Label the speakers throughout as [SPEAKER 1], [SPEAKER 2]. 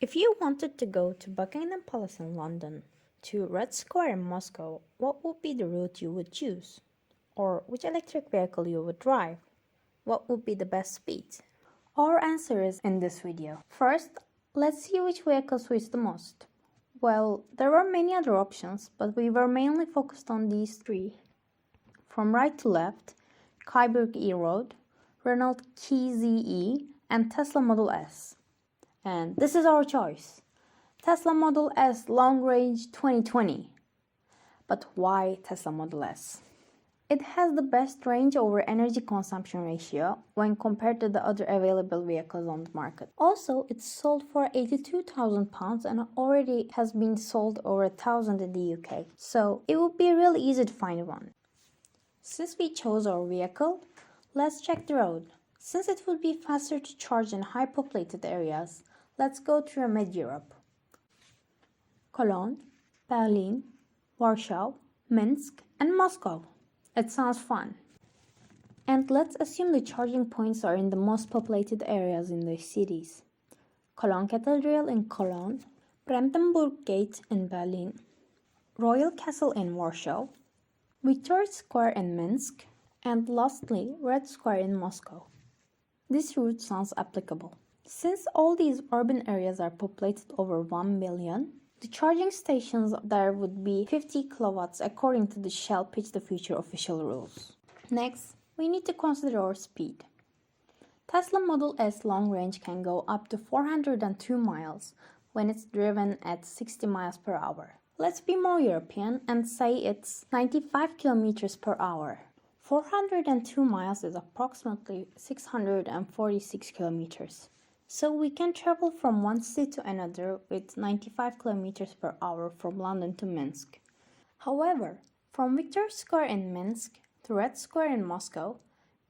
[SPEAKER 1] If you wanted to go to Buckingham Palace in London, to Red Square in Moscow, what would be the route you would choose? Or which electric vehicle you would drive? What would be the best speed? Our answer is in this video. First, let's see which vehicle suits the most. Well, there were many other options, but we were mainly focused on these three. From right to left, Kyberg E-Road, Renault Key ZE, and Tesla Model S. And this is our choice. Tesla Model S Long Range 2020. But why Tesla Model S? It has the best range over energy consumption ratio when compared to the other available vehicles on the market. Also, it's sold for 82,000 pounds and already has been sold over a thousand in the UK. So it would be really easy to find one. Since we chose our vehicle, let's check the road. Since it would be faster to charge in high populated areas, let's go through mid Europe. Cologne, Berlin, Warsaw, Minsk, and Moscow. It sounds fun. And let's assume the charging points are in the most populated areas in these cities. Cologne Cathedral in Cologne, Brandenburg Gate in Berlin, Royal Castle in Warsaw, Victoria Square in Minsk, and lastly, Red Square in Moscow. This route sounds applicable. Since all these urban areas are populated over 1 million, the charging stations there would be 50 kilowatts according to the Shell Pitch the Future official rules. Next, we need to consider our speed. Tesla Model S long range can go up to 402 miles when it's driven at 60 miles per hour. Let's be more European and say it's 95 kilometers per hour. 402 miles is approximately 646 kilometers. So we can travel from one city to another with 95 kilometers per hour from London to Minsk. However, from Victor Square in Minsk to Red Square in Moscow,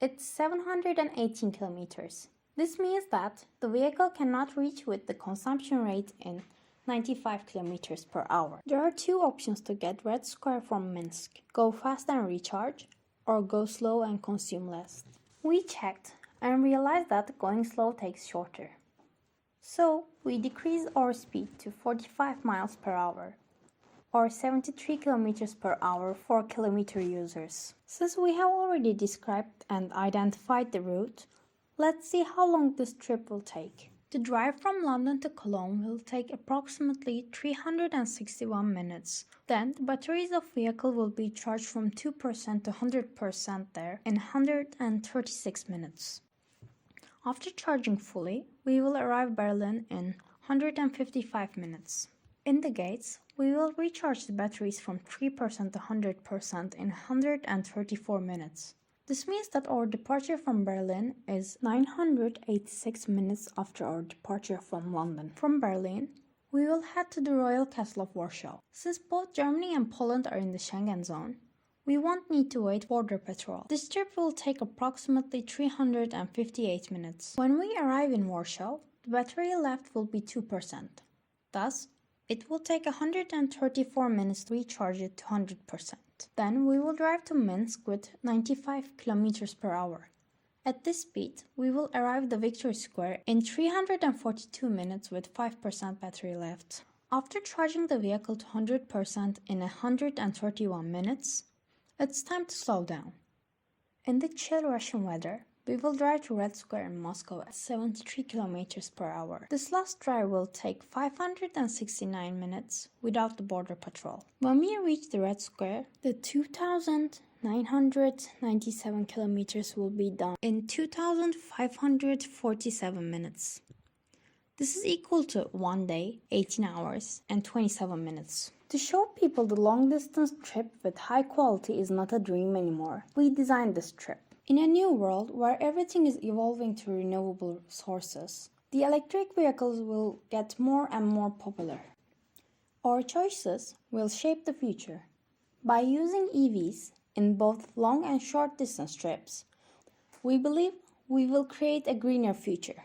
[SPEAKER 1] it's 718 kilometers. This means that the vehicle cannot reach with the consumption rate in 95 kilometers per hour. There are two options to get Red Square from Minsk. Go fast and recharge or go slow and consume less. We checked and realize that going slow takes shorter. So we decrease our speed to 45 miles per hour or 73 kilometers per hour for kilometer users. Since we have already described and identified the route, let's see how long this trip will take. The drive from London to Cologne will take approximately 361 minutes. Then the batteries of vehicle will be charged from 2% to 100% there in 136 minutes. After charging fully, we will arrive Berlin in 155 minutes. In the gates, we will recharge the batteries from 3% to 100% in 134 minutes. This means that our departure from Berlin is 986 minutes after our departure from London. From Berlin, we will head to the Royal Castle of Warsaw. Since both Germany and Poland are in the Schengen zone, we won't need to wait border patrol. This trip will take approximately 358 minutes. When we arrive in Warsaw, the battery left will be 2%. Thus, it will take 134 minutes to recharge it to 100%. Then we will drive to Minsk with 95 km per hour. At this speed, we will arrive the Victory Square in 342 minutes with 5% battery left. After charging the vehicle to 100% in 131 minutes, it's time to slow down. In the chill Russian weather, we will drive to Red Square in Moscow at 73 km per hour. This last drive will take 569 minutes without the border patrol. When we reach the Red Square, the 2,997 kilometers will be done in 2,547 minutes. This is equal to one day, 18 hours, and 27 minutes. To show people the long distance trip with high quality is not a dream anymore, we designed this trip. In a new world where everything is evolving to renewable sources, the electric vehicles will get more and more popular. Our choices will shape the future. By using EVs in both long and short distance trips, we believe we will create a greener future.